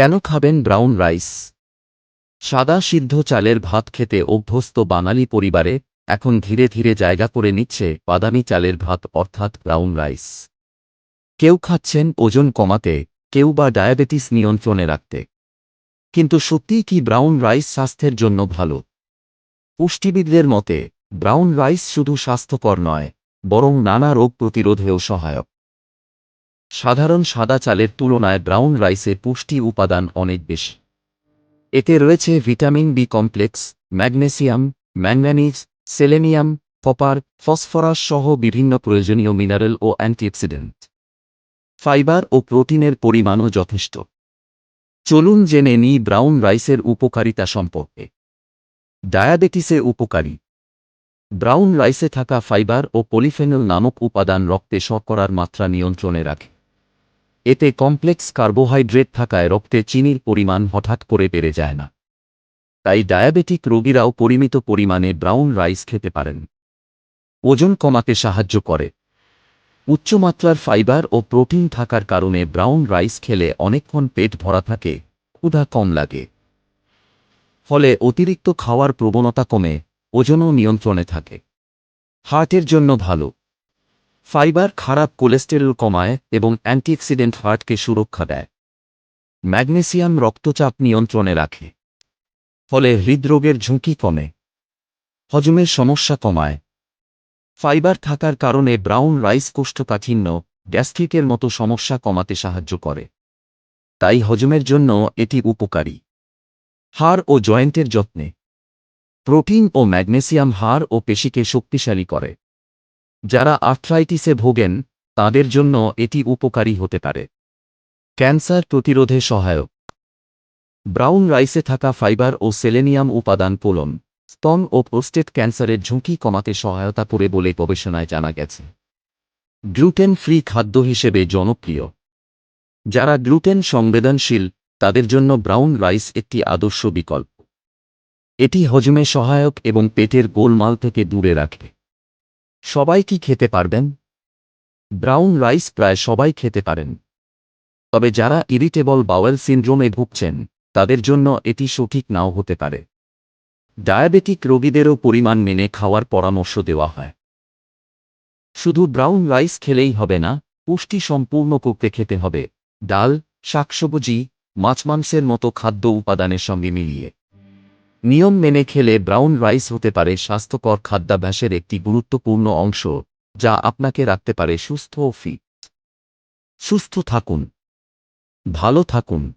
কেন খাবেন brown rice? সাদা সিদ্ধ চালের ভাত খেতে অভ্যস্ত বাঙালি পরিবারে এখন ধীরে ধীরে জায়গা করে নিচ্ছে বাদামি চালের ভাত অর্থাৎ ব্রাউন রাইস। কেউ খাচ্ছেন ওজন কমাতে, কেউ বা ডায়াবেটিস নিয়ন্ত্রণে রাখতে। কিন্তু সত্যিই কি ব্রাউন রাইস স্বাস্থ্যের জন্য ভালো? পুষ্টিবিদদের মতে, ব্রাউন রাইস শুধু স্বাস্থ্যকর নয়, বরং নানা রোগ প্রতিরোধেও সহায়ক। সাধারণ সাদা চালের তুলনায় ব্রাউন রাইসে পুষ্টি উপাদান অনেক বেশি। এতে রয়েছে vitamin B complex, magnesium manganese selenium, copper, phosphorus সহ বিভিন্ন প্রয়োজনীয় মিনারেল ও অ্যান্টিঅক্সিডেন্ট। ফাইবার ও প্রোটিনের পরিমাণও যথেষ্ট। চলুন জেনে নিই ব্রাউন রাইসের উপকারিতা সম্পর্কে। ডায়াবেটিসে উপকারী। ব্রাউন রাইসে থাকা ফাইবার ও পলিফেনল নামক উপাদান রক্তে শর্করার মাত্রা নিয়ন্ত্রণে রাখে। এতে কমপ্লেক্স কার্বোহাইড্রেট থাকায় রক্তে চিনির পরিমাণ হঠাৎ করে বেড়ে যায় না। তাই ডায়াবেটিক রোগীরাও পরিমিত পরিমাণে ব্রাউন রাইস খেতে পারেন। ওজন কমাতে সাহায্য করে। উচ্চমাত্রার ফাইবার ও প্রোটিন থাকার কারণে ব্রাউন রাইস খেলে অনেকক্ষণ পেট ভরা থাকে, ক্ষুধা কম লাগে। ফলে অতিরিক্ত খাওয়ার প্রবণতা কমে, ওজনও নিয়ন্ত্রণে থাকে। হার্টের জন্য ভালো। ফাইবার খারাপ কোলেস্টেরল কমায় এবং অ্যান্টিঅক্সিডেন্ট হার্টকে সুরক্ষা দেয়। ম্যাগনেসিয়াম রক্তচাপ নিয়ন্ত্রণে রাখে। ফলে হৃদরোগের ঝুঁকি কমে। হজমের সমস্যা কমায়। ফাইবার থাকার কারণে ব্রাউন রাইস কোষ্ঠকাঠিন্য, গ্যাস্ট্রিকের মতো সমস্যা কমাতে সাহায্য করে। তাই হজমের জন্য এটি উপকারী। হাড় ও জয়েন্টের যত্নে। প্রোটিন ও ম্যাগনেসিয়াম হাড় ও পেশিকে শক্তিশালী করে। যারা আর্থ্রাইটিসে ভোগেন, তাদের জন্য এটি উপকারী হতে পারে। ক্যান্সার প্রতিরোধে সহায়ক। ব্রাউন রাইসে থাকা ফাইবার ও সেলেনিয়াম উপাদান পোলন, স্তন ও প্রোস্টেট ক্যান্সারের ঝুঁকি কমাতে সহায়তা করে বলে গবেষণায় জানা গেছে। গ্লুটেন ফ্রি খাদ্য হিসেবে জনপ্রিয়। যারা গ্লুটেন সংবেদনশীল, তাদের জন্য ব্রাউন রাইস একটি আদর্শ বিকল্প। এটি হজমে সহায়ক এবং পেটের গোলমাল থেকে দূরে রাখে। সবাই কি খেতে পারবেন? ব্রাউন রাইস প্রায় সবাই খেতে পারেন। তবে যারা ইরিটেবল বাওয়েল সিন্ড্রোমে ভুগছেন, তাদের জন্য এটি সঠিক নাও হতে পারে। ডায়াবেটিক রোগীদেরও পরিমাণ মেনে খাওয়ার পরামর্শ দেওয়া হয়। শুধু ব্রাউন রাইস খেলেই হবে না, পুষ্টি সম্পূর্ণ করতে খেতে হবে। ডাল, শাকসবজি, মাছ মাংসের মতো খাদ্য উপাদানের সঙ্গে মিলিয়ে। নিয়ম মেনে খেলে ব্রাউন রাইস হতে পারে স্বাস্থ্যকর খাদ্যাভ্যাসের একটি গুরুত্বপূর্ণ অংশ, যা আপনাকে রাখতে পারে সুস্থ ও ফিট। সুস্থ থাকুন। ভালো থাকুন।